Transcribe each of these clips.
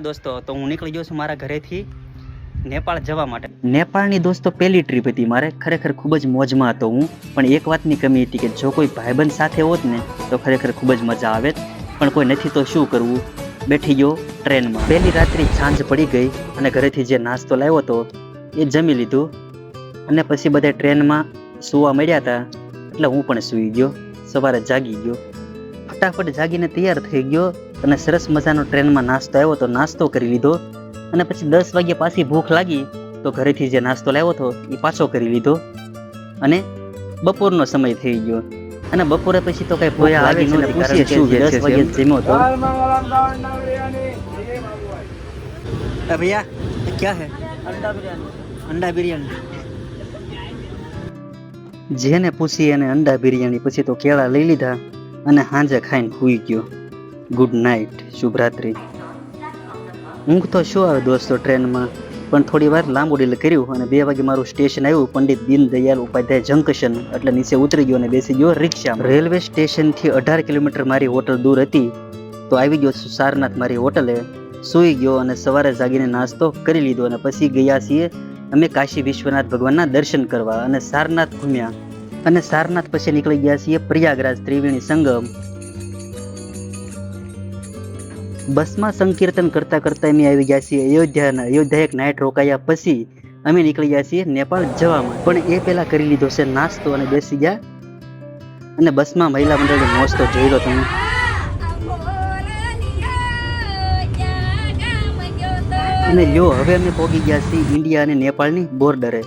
દોસ્તો, તો હું નીકળી ગયો છું મારા ઘરેથી નેપાળ જવા માટે. નેપાળની દોસ્તો, પહેલી ટ્રીપ હતી મારે. ખરેખર ખૂબ જ મોજમાં હતો હું. પણ એક વાતની કમી હતી કે જો કોઈ ભાઈબંધ સાથે હોત ને, તો ખરેખર ખૂબ જ મજા આવે. પણ કોઈ નથી તો શું કરવું? બેઠી ગયો ટ્રેનમાં. પહેલી રાત્રિ સાંજ પડી ગઈ અને ઘરેથી જે નાસ્તો લાવ્યો હતો, એ જમી લીધું. અને પછી બધા ટ્રેનમાં સુવા મળ્યા હતા. એટલે હું પણ સૂઈ ગયો. સવારે જાગી ગયો. ફટાફટ જાગીને તૈયાર થઈ ગયો. અને સરસ મજાનો ટ્રેનમાં નાસ્તો આવ્યો તો નાસ્તો કરી લીધો અને પછી દસ વાગ્યા પાછી ભૂખ લાગી તો ઘરેથી જે નાસ્તો લાવ્યો હતો એ પાછો કરી લીધો. અને બપોરનો સમય થઈ ગયો. અને બપોરે પછી તો કઈ ભૂખ લાગી નહોતી કારણ કે દસ વાગે જમ્યો હતો. ભૈયા ક્યાં હે? અંડા બિરયાની. જેને પૂછી એને અંડા બિરયાની પછી તો કેળા લઈ લીધા અને હાંજે ખાઈને સૂઈ ગયો. ગુડ નાઇટ, શુભરાત્રી. ઊંઘ તો શું આવે દોસ્તો ટ્રેનમાં? પણ થોડી વાર લાંબુ ડીલ કર્યું અને બે વાગે મારું સ્ટેશન આવ્યું, પંડિત દીનદયાલ ઉપાધ્યાય જંકશન, એટલે નીચે ઉતરી ગયો અને બેસી ગયો રિક્ષા રેલવે સ્ટેશનથી અઢાર કિલોમીટર મારી હોટલ દૂર હતી, તો આવી ગયો સારનાથ મારી હોટલે. સૂઈ ગયો અને સવારે જાગીને નાસ્તો કરી લીધો અને પછી ગયા છીએ અમે કાશી વિશ્વનાથ ભગવાનના દર્શન કરવા અને સારનાથ ઘૂમ્યા. અને સારનાથ પછી નીકળી ગયા છીએ પ્રયાગરાજ ત્રિવેણી સંગમ. બસમાં સંકીર્તન કરતા કરતા અમે આવી ગયા છીએ. અયોધ્યાના અયોધ્યા એક નાઇટ રોકાયા પછી અમે નીકળી ગયા છીએ નેપાળ જવામાં. પણ એ પહેલાં કરી લીધો છે નાસ્તો અને બેસી ગયા. અને બસમાં મહિલા મંડળનો મોજ તો જોઈ લો તમે. અને લ્યો, હવે અમે પહોંચી ગયા છીએ ઇન્ડિયા અને નેપાળની બોર્ડરે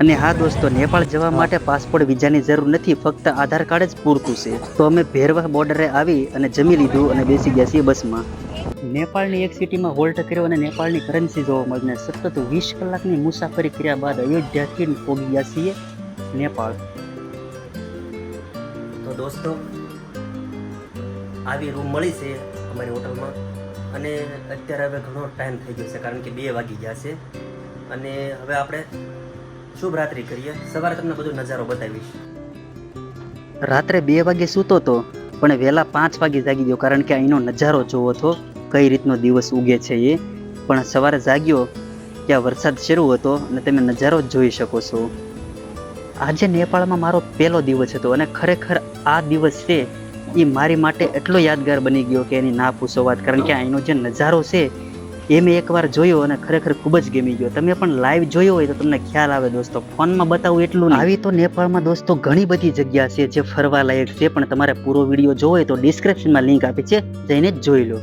અને હા દોસ્તો નેપાળ જવા માટે પાસપોર્ટ વિઝાની જરૂર નથી ફક્ત આધાર કાર્ડ જ પૂરતું છે. તો અમે ભેરવા બોર્ડરે આવી અને જમી લીધું અને બેસી ગયા છીએ બસમાં. નેપાળની એક સિટીમાં હોલ્ટ કર્યો અને નેપાળની કરન્સી જોવા મળીને સતત વીસ કલાકની મુસાફરી કર્યા બાદ અયોધ્યાથી પહોંચી ગયા છીએ નેપાળ. તો દોસ્તો આવી રૂમ મળી છે અમારી હોટલમાં. અને અત્યારે હવે ઘણો ટાઈમ થઈ ગયો છે કારણ કે બે વાગી ગયા છે. અને હવે આપણે શુભ રાત્રિ કરીએ. સવારે તમને બધો નજારો બતાવીશ. રાત્રે બે વાગે સૂતો હતો પણ વહેલા પાંચ વાગે જાગી ગયો કારણ કે અહીંનો નજારો જોવો તો કઈ રીતનો દિવસ ઉગે છે એ. પણ સવારે જાગ્યો, ત્યાં વરસાદ શરૂ હતો અને તમે નજારો જોઈ શકો છો. આજે નેપાળમાં મારો પહેલો દિવસ હતો અને ખરેખર આ દિવસ છે એ મારી માટે એટલો યાદગાર બની ગયો કે એની ના પૂછો વાત. કારણ કે અહીંનો જે નજારો છે એ મેં એકવાર જોયો અને ખરેખર ખૂબ જ ગમી ગયો. તમે પણ લાઈવ જોયો હોય તો તમને ખ્યાલ આવે દોસ્તો. ફોનમાં બતાવું એટલું. આવી તો નેપાળમાં દોસ્તો ઘણી બધી જગ્યા છે જે ફરવા લાયક છે, પણ તમારે પૂરો વીડિયો જોવો હોય તો ડિસ્ક્રિપ્શનમાં લિંક આપી છે, જઈને જોઈ લો.